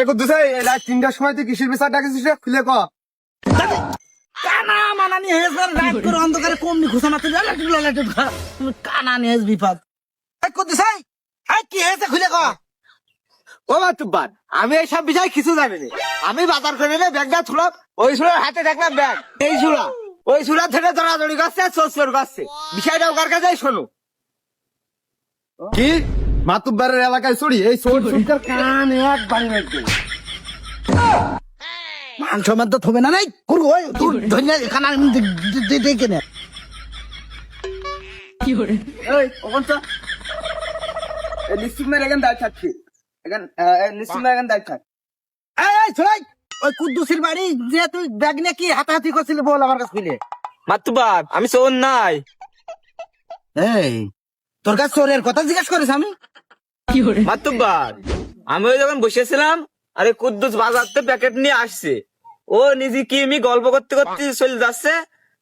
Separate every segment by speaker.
Speaker 1: এই কুদ্দুস এই এই রাত তিনটার সময় তুই কিসের বিচার ডাকিছিস রে? খুলে ক।
Speaker 2: কানা মানানি হেস আর রাত করে অন্ধকারে কমনি ঘুষা মারতে জানা তুই লালাটে কানা নিয়ে বিপদ। এই কত সাই এই কি হেসে খুলে ক।
Speaker 1: ও মাতুব্বার আমি এইসব বিষয় কিছু জানি না আমি বাজার করে নে ব্যাগটা ছুলাম ওই ছুলার হাতে দেখলাম ব্যাগ। এই ছুলা ওই ছুলা থেকে দৌড়াদৌড়ি করছে চোর চোর করছে। বিষয়টা ওকার কাছে শোনো। কি? মাতুব্বারের এলাকায় চড়ি এই চোর চোরটার কান একবারই মারবে
Speaker 2: মান সম্মান তো থবে না নাই করু ওই তুই ধন্য কানা। দেখে নে
Speaker 1: এই ওখান তো এই এখান দাঁড় থাকছি। এখান নিশ্চিত এখান দাঁড় থাক।
Speaker 2: এই এই ওই কুদ্দুসির বাড়ি যে তুই ব্যাগ নিয়ে কি হাতাহাতি করছিলি বল আমার কাছে খুলে
Speaker 1: মাতুব্বার আমি চোর নাই।
Speaker 2: এই তোর কাছে চোরের কথা জিজ্ঞেস করিস আমি?
Speaker 3: মাতুব্বার আমি যখন বসেছিলাম আরে কুদ্দুস প্যাকেট নিয়ে আসছে। ও নিজে কি আমি গল্প করতে করতে চলে যাচ্ছে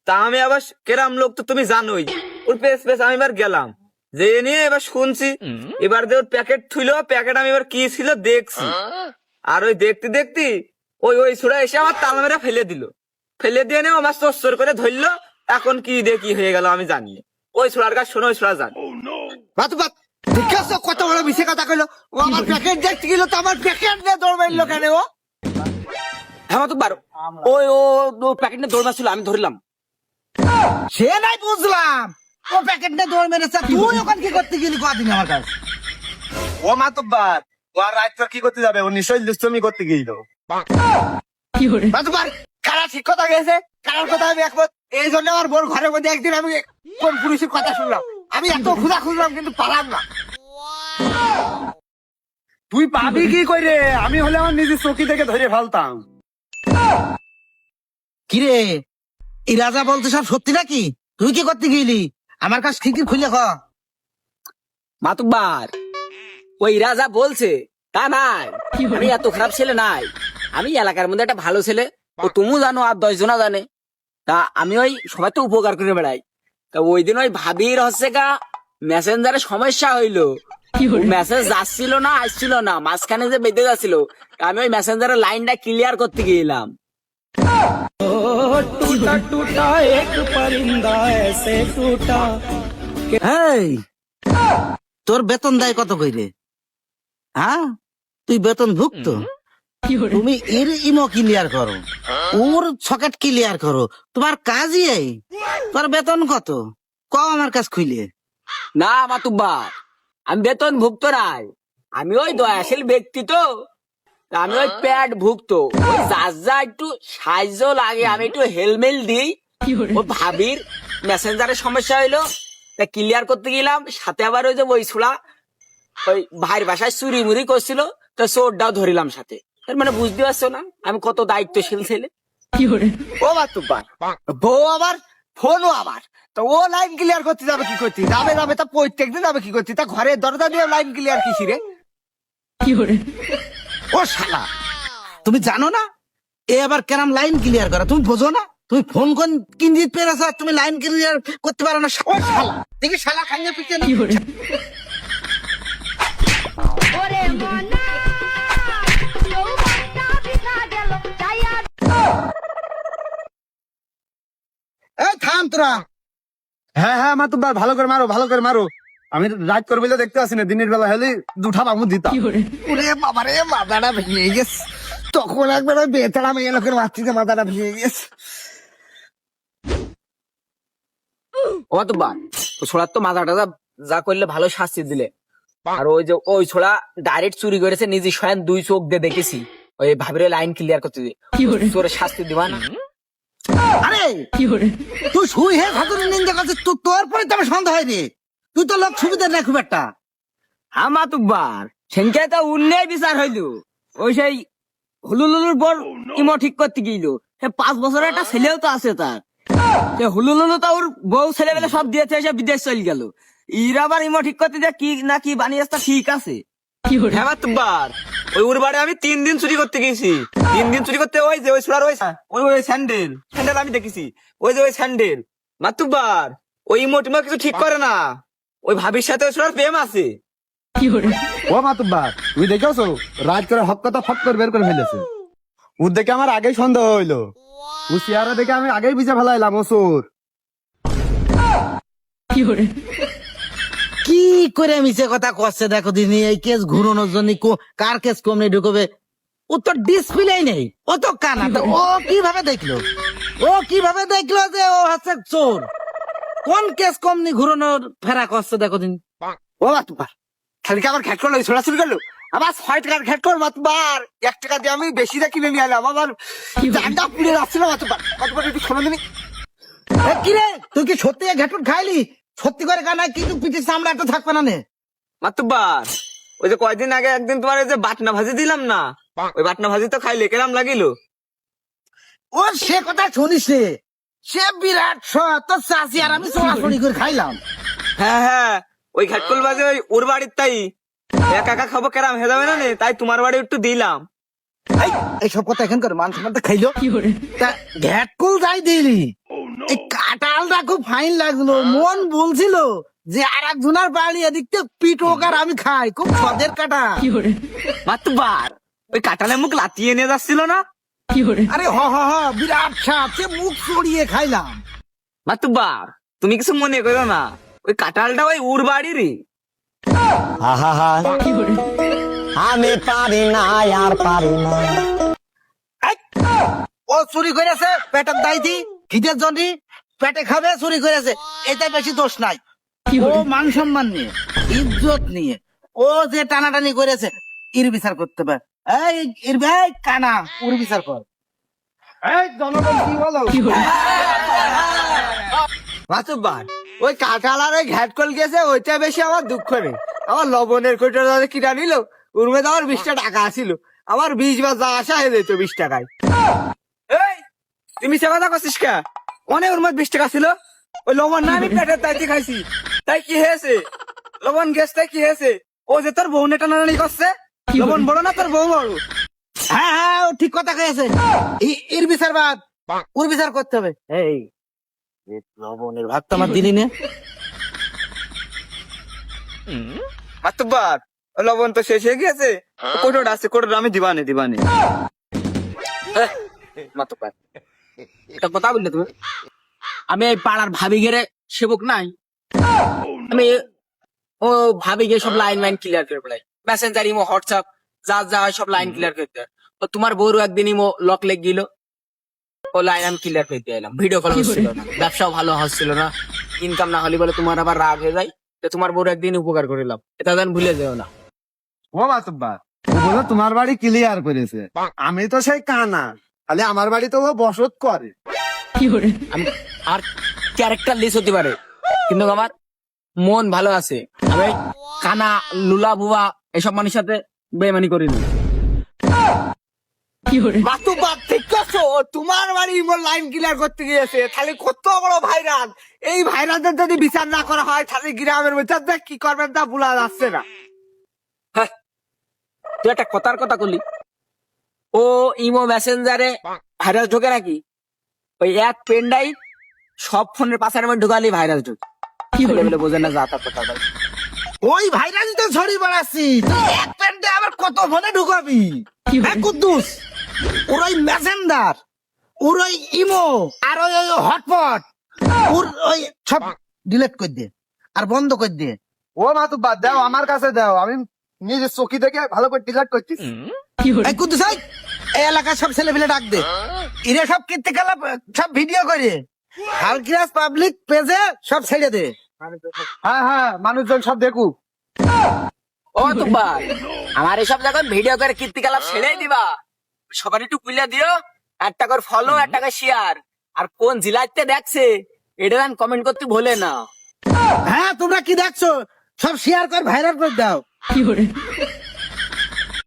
Speaker 3: তা আমি আবার কেরাম লোক তো তুমি জানোই। ওর পেস পেস আমি এবার গেলাম। যে নিয়ে এবার শুনছি এবার যে ওর প্যাকেট থুইলো প্যাকেট আমি এবার কি ছিল দেখছি। আর ওই দেখতে দেখতে ওই ওই ছুড়া এসে আমার তাল মেরে ফেলে দিল। ফেলে দিয়ে নিয়ে আমার চোর চোর করে ধরলো। এখন কি দিয়ে কি হয়ে গেল আমি জানি ওই ছোড়ার কাছে শোনো ওই ছোড়া জানি।
Speaker 1: ঠিক আছে কত বড় মিশে কথা কইলো? ও আমার প্যাকেট দেখতে গেল তো আমার প্যাকেট নিয়ে দৌড় মারলো কেন ও?
Speaker 3: হ্যাঁ মাতুব্বার ওই ও প্যাকেট নিয়ে দৌড় মারছিল আমি ধরলাম।
Speaker 2: সে নাই বুঝলাম। ও প্যাকেট নিয়ে দৌড় মেরেছে। তুই ওখানে কি করতে গেলি কদিন আমার কাছে?
Speaker 1: ও মাতুব্বার ও আর রাত কি করতে যাবে? ও নিশ্চয়ই দুষ্টমি করতে গেছিল মাতুব্বার কারা ঠিক কথা গেছে কারার কথা আমি একমত। এই জন্য আমার বোর ঘরের মধ্যে একদিন আমি কোন পুলিশের কথা শুনলাম। আমি এত খুঁজা খুঁজলাম কিন্তু পালাম না। তুই পাবি কি করে আমি হলে আমার নিজের চকি থেকে ধরে ফেলতাম।
Speaker 2: কিরে এই রাজা বলতে সব সত্যি নাকি? তুই কি করতে গেলি? আমার কাছে ঠিকই খুলে খ
Speaker 3: মাতুব্বার ওই রাজা বলছে তা নাই আমি এত খারাপ ছেলে নাই। আমি এলাকার মধ্যে একটা ভালো ছেলে ও তুমিও জানো আর দশ জনা। জানে তা আমি ওই সবাই তো উপকার করে বেড়াই। তা ওই দিন ওই ভাবির হচ্ছে গা মেসেঞ্জারে সমস্যা হইল। মেসেজ যাচ্ছিল না আসছিল না মাঝখানে যে বেঁধে যাচ্ছিল আমি ওই মেসেঞ্জারের লাইনটা ক্লিয়ার করতে গেলাম।
Speaker 2: এই তোর বেতন দেয় কত কইরে? হ্যাঁ? তুই বেতন ভুক্ত? তুমি এর ইমো ক্লিয়ার করো। ওর সকেট ক্লিয়ার করো। তোমার কাজই এই? তোর বেতন কত? ক আমার কাছ খুইলে।
Speaker 3: না মাতুব্বার আমি বেতন ভুক্ত নাই। আমি ওই দয়াশীল ব্যক্তি তো। আমি ওই প্যাড ভুক্ত ওই যার যা একটু সাহায্য লাগে আমি একটু হেলমেল দিই। ও ভাবির মেসেঞ্জারের সমস্যা হইল। তা ক্লিয়ার করতে গেলাম সাথে আবার ওই যে ওই ছুড়া ওই ভাইয়ের বাসায় চুরি মুড়ি করছিল। তা চোরটাও ধরিলাম সাথে। এর মানে বুঝতে পারছ না? আমি কত দায়িত্বশীল ছেলে।
Speaker 1: ও মাতুব্বার বউ আবার ফোনও আবার। তো ও লাইন ক্লিয়ার করতে যাবে কি করতে? যাবে যাবে তা প্রত্যেক দিন যাবে কি করতে? তা ঘরের দরজা দিয়ে লাইন ক্লিয়ার কিসি রে
Speaker 2: ও শালা তুমি জানো না? এ আবার কেরাম লাইন ক্লিয়ার করা? তুমি বোঝো না? তুমি ফোন কোন কিনজিত পেরেছ তুমি লাইন ক্লিয়ার করতে পারো না? ও শালা দেখি শালা খাইয়ে পিছিয়ে
Speaker 4: ওরে মনা।
Speaker 2: তোরা
Speaker 1: হ্যাঁ হ্যাঁ মাতুব্বার ভালো করে মারো ভালো করে মারো। আমি রাত করবে দেখতে আসি না দিনের বেলা হলে দুঠা বামু দিতাম।
Speaker 2: ওরে বাবা রে মাথাটা ভেঙে গেছে। তখন একবার বেতাড়া মেয়ে লোকের মাতৃতে মাথাটা ভেঙে গেছে।
Speaker 3: ও মাতুব্বার ও ছোড়ার তো মাথাটা যা- যা করলে ভালো শাস্তি দিলে। আর ওই যে ওই ছোড়া ডাইরেক্ট চুরি করেছে নিজে স্বয়ং দুই চোখ দিয়ে দেখেছি। ওই ভাবিরে লাইন ক্লিয়ার করতে দিয়ে। তোরে শাস্তি দিবা না।
Speaker 2: আরে! তুই শুই হে ভাতুরে নিন্দা করছিস তুই তোর পরে তো আমার সন্দেহ হয় রে তুই তো লোক সুবিধা না খুব একটা।
Speaker 3: আমা তুকবার সেনকে তো বিচার হইল। ওই সেই হুলুলুলুর বর ইমো ঠিক করতে গিয়েছিল সে পাঁচ বছরের একটা ছেলেও তো আছে তার। সে হুলুলুলু তো ওর বউ ছেলে বেলে সব দিয়েছে এসে বিদেশ চলে গেল। ইরা আবার ইমো ঠিক করতে দিয়ে কি না কি বানিয়েছে ঠিক আছে। হ্যাঁ তুকবার ওই ওর বাড়ি আমি তিন দিন চুরি করতে গেছি। তিন দিন চুরি করতে ওই যে ওই ছোড়ার ওই ওই ওই স্যান্ডেল। স্যান্ডেল আমি দেখেছি। ওই যে ওই স্যান্ডেল। মাতুব্বার ওই ইমো টিমো কিছু ঠিক করে না। ওই ভাবির সাথে ওই ছোড়ার প্রেম আছে।
Speaker 5: ও মাতুব্বার তুমি দেখেছ? রাজ করে হক কথা ফট করে বের করে ফেলেছে। ওর দেখে আমার আগেই সন্দেহ হইল। ও চেহারা দেখে আমি আগেই বুঝে ফেলাইলাম ও চোর
Speaker 2: কি করে মিছে কথা করছে দেখো দিনি এই কেস ঘুরানোর জন্য কার কেস কমনি ঢুকবে? ও তো ডিসপ্লে নেই। ও তো কানা। ও কীভাবে দেখল? ও কীভাবে দেখল যে ও হচ্ছে চোর? কোন কেস কমনি ঘুরানোর ফেরা করছে দেখো দিন।
Speaker 5: ও মাতুব্বার খালি আমার ঘ্যাট করল? ছোড়াছুড়ি করল? আমার ছয় টাকার ঘ্যাট কর মাতুব্বার এক টাকা দিয়ে আমি বেশি দিয়ে কিনে নিয়ে এলাম। আমার জানটা পুড়ে যাচ্ছিল মাতুব্বার মাতুব্বার একটু শোনো দিনি
Speaker 2: এ, কি রে তুই কি সত্যি ঘাটুন খাইলি? সত্যি করে কানা কিন্তু পিঠের সামনে একটা থাকবে না নে।
Speaker 1: মাতুব্বার ওই যে কয়দিন আগে একদিন তোমার যে বাটনা ভাজি দিলাম না ওই বাটনা ভাজি তো খাইলে কেরাম লাগিলো?
Speaker 2: ও সে কথা শুনিস রে। সে বিরাট সৎ তোর চাষি আর আমি চড়াচড়ি করে খাইলাম।
Speaker 1: হ্যাঁ হ্যাঁ ওই ঘাটকুল বাজে ওই ওর বাড়ির তাই। একা একা খাব কেরাম হয়ে যাবে না নে? তাই তোমার বাড়ি একটু দিলাম।
Speaker 2: এই, এইসব কথা এখন করে মানুষ মানতে খাইলো। তা ঘ্যাটকুল যাই দিলি। এই কাঁঠালটা খুব ফাইন লাগল মন বলছিল যে আর একজনের বাড়ি এদিকতে পিঠ হোক আর আমি খাই খুব সদের কাটা
Speaker 1: মাতুব্বার ওই কাটালে মুখ লাতিয়ে নিয়ে যাচ্ছিল না?
Speaker 2: আরে হ হ হ বিরাট সাপ সে মুখ চড়িয়ে খাইলাম।
Speaker 1: মাতুব্বার তুমি কিছু মনে করো না ওই কাঁঠালটা ওই উর বাড়িরই।
Speaker 5: আমি পারি না আর পারি না।
Speaker 2: ও চুরি করেছে পেটের দায়িত্ব খিদের জন্য পেটে খাবে চুরি করেছে। এটা বেশি দোষ নাই। ও মান সম্মান নিয়ে ইজ্জত নিয়ে ও যে টানাটানি করেছে ইর বিচার করতে পারে। এই ইর এই কানা উর বিচার কর।
Speaker 5: এই জনগণ কি বলো? মাতুব্বার ওই কাঁঠাল আর ওই কল গেছে ওইটা বেশি আমার দুঃখ নেই। আমার লবণের কোটা কিনা নিল? ওর মধ্যে আমার বিশটা টাকা আসিল আমার বিশ বার যা আসা হয়ে যেত বিশ টাকায়।
Speaker 1: তুমি সে কথা করছিস কা? অনেক মধ্যে বিশ টাকা ছিল। ওই লবণ না, আমি পেটের তাইতে খাইছি। তাই কি হয়েছে? লবণ গ্যাস তাই কি হয়েছে? ও যে তোর বউ নেটা নানি করছে? লবণ বড় না তোর বউ বড়?
Speaker 2: হ্যাঁ হ্যাঁ ও ঠিক কথা কয়েছে এর বিচার বাদ। ওর বিচার করতে হবে। এই লবণের ভাগ তো আমার দিলি নে।
Speaker 1: মাতুব্বার। লবণ তো শেষ হয়ে গেছে কোটোটা আছে কোটোটা আমি দিবানে দিবানে।
Speaker 3: একটা কথা বললে তুমি? আমি এই পাড়ার ভাবি গেরে সেবক নাই। আমি ও ভাবি গিয়ে সব লাইন লাইন ক্লিয়ার করে পেলাই মেসেঞ্জার ইমো হোয়াটসঅ্যাপ যা যা হয় সব লাইন ক্লিয়ার করতে হয়। তো তোমার বউরও একদিন ইমো লক লেগ গেল। ও লাইন আমি ক্লিয়ার করে দিয়ে এলাম। ভিডিও কল হচ্ছিল না। ব্যবসাও ভালো হচ্ছিল না। ইনকাম না হলে বলে তোমার আবার রাগ হয়ে যায়। তো তোমার বউর একদিন উপকার করিলাম এটা যেন ভুলে যেও না।
Speaker 5: ও মাতুব্বার ও বলে তোমার বাড়ি ক্লিয়ার করেছে। আমি তো সেই কানা তাহলে আমার বাড়ি তো ও বসত করে।
Speaker 3: আমি আর ক্যারেক্টার লিস হতে পারে কিন্তু আমার মন ভালো আছে। আমি কানা লুলা বুয়া এসব মানুষের সাথে বেমানি করিনি।
Speaker 5: মাতুব্বার ঠিক তোমার বাড়ি মোর লাইন ক্লিয়ার করতে গিয়েছে। তাহলে কত বড় ভাইরাল এই ভাইরালদের যদি বিচার না করা হয় তাহলে গ্রামের মধ্যে কি করবেন তা বলা যাচ্ছে না।
Speaker 3: তুই একটা কথার কথা করলি ও ইমো মেসেঞ্জারে ভাইরাস ঢোকে নাকি? ওই এক পেন ড্রাইভ সব ফোনের পাশার মধ্যে ঢুকালি ভাইরাস ঢোকে। ছেলে বলে বোঝে না যা তা কথা বলে।
Speaker 2: ওই ভাইরাস তো ছড়ি বেড়াচ্ছি এক প্যান্টে আবার কত ফোনে ঢুকাবি? কুদ্দুস ওর ওই মেসেঞ্জার ওর ওই ইমো আর ওই ওই হটপট ওর ওই সব ডিলিট করে দে আর বন্ধ করে দে।
Speaker 5: ও মাতুব্বার দাও আমার কাছে দাও আমি নিজের চোখি দেখে ভালো করে ডিলাট করছি
Speaker 2: এই কুদ্দুস এই, এই এলাকার সব ছেলে পেলে ডাক দে। এরা সব কীর্তি খেলা সব ভিডিও করে। হালকিরাজ পাবলিক পেজে সব ছেড়ে দে।
Speaker 5: হ্যাঁ হ্যাঁ মানুষজন সব দেখুক।
Speaker 3: ও তোমার আমার এসব যখন ভিডিও করে কীর্তিকলাপ ছেড়ে দিবা সবার একটু কুইলা দিও একটা করে ফলো একটা করে শেয়ার আর কোন জেলাতে দেখছে এটা কমেন্ট করতে ভুলে না।
Speaker 2: হ্যাঁ তোমরা কি দেখছ? সব শেয়ার কর ভাইরাল করে দাও। 有人